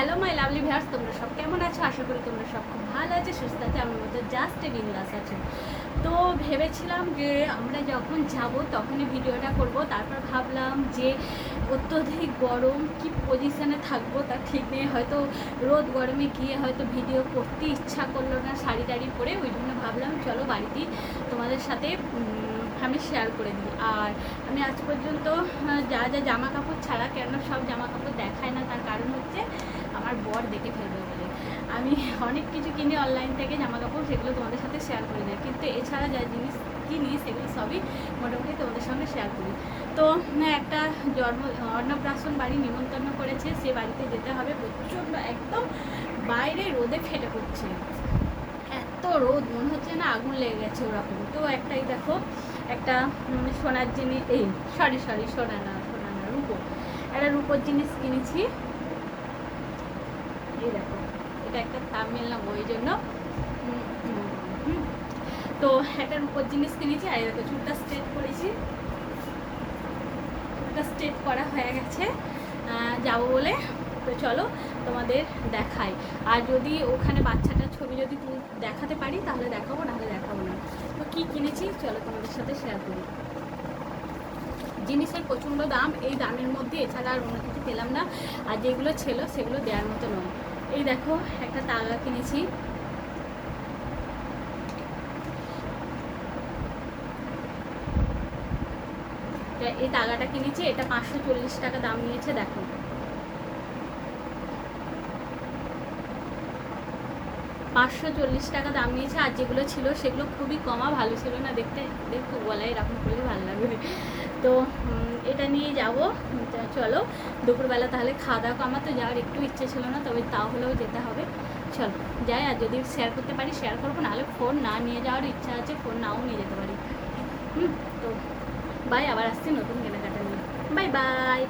Hello my lovely viewers তোমরা সব কেমন আছো? আশা করি তোমরা সব খুব ভালো আছে, সুস্থ আছে আমার মতো জাস্ট বিন্দাস আছে। তো ভেবেছিলাম যে আমরা যখন যাব, তখনই ভিডিওটা করব। তারপর ভাবলাম যে অত্যধিক গরম, কি পজিশানে থাকব তার ঠিক নেই। হয়তো রোদ গরমে গিয়ে হয়তো ভিডিও করতে ইচ্ছা করল না শাড়ি টাড়ি পরে। ওই জন্য ভাবলাম, চলো বাড়িতেই তোমাদের সাথে আমি শেয়ার করে দিই। আর আমি আজ পর্যন্ত যা যা জামা কাপড় ছাড়া কেন সব জামা কাপড় দেখায় না, তার কারণ হচ্ছে আমার বর দেখে ফেলবে বলে। আমি অনেক কিছু কিনি অনলাইন থেকে জামা কাপড় সেগুলো তোমাদের সাথে শেয়ার করি দেয়। কিন্তু এছাড়া যা জিনিস কিনি সেগুলো সবই মোটামুটি তোমাদের সঙ্গে শেয়ার করি। তো একটা জন্ম, অন্নপ্রাশন বাড়ি নিমন্ত্রণ করেছে, সে বাড়িতে যেতে হবে। প্রচণ্ড, একদম বাইরে রোদে ফেটে পড়ছে। এত রোদ, মনে হচ্ছে না আগুন লেগে গেছে ওরকম। তো একটাই দেখো, একটা সোনার জিনিস, এই সরি সরি সোনা না সোনা না, রূপো। একটা রূপোর জিনিস কিনেছি। এই দেখো, এটা একটা তামিল নাম, ওই জন্য। তো একটা উপর জিনিস কিনেছি, আর দেখো, চুলটা স্ট্রেট করেছি। চুলটা স্ট্রেট করা হয়ে গেছে। যাব বলে। তো চলো, তোমাদের দেখাই। আর যদি ওখানে বাচ্চাটার ছবি যদি তুই দেখাতে পারি, তাহলে দেখাবো, নাহলে দেখাবো না। তো কী কিনেছি, চলো তোমাদের সাথে শেয়ার করি। জিনিসের প্রচণ্ড দাম, এই দামের মধ্যে এছাড়া আর অন্য কিছু পেলাম না। আর যেগুলো ছিল, সেগুলো দেওয়ার মতো নয়। দেখো, একটা তাগা কিনেছি। এই তাগাটা কিনেছি, এটা পাঁচশো চল্লিশ টাকা দাম নিয়েছে, দেখো। পাঁচশো চল্লিশ টাকা দাম নিয়েছে, আর যেগুলো ছিল সেগুলো খুবই কমা ভালো ছিল না দেখতে। দেখতে গলায় এরকম করলে ভালো লাগবে। তো এটা নিয়ে যাব। চলো, দুপুরবেলা তাহলে খাওয়া দাওয়া আমার তো যাওয়ার একটু ইচ্ছে ছিল না, তবে তাও হলেও যেতে হবে। চলো, যাই, আর যদি শেয়ার করতে পারি শেয়ার করব, নাহলে ফোন না নিয়ে যাওয়ার ইচ্ছা আছে ফোন নাও নিয়ে যেতে পারি। হুম, তো বাই আবার আসছি নতুন কেনাকাটা নিয়ে। Bye bye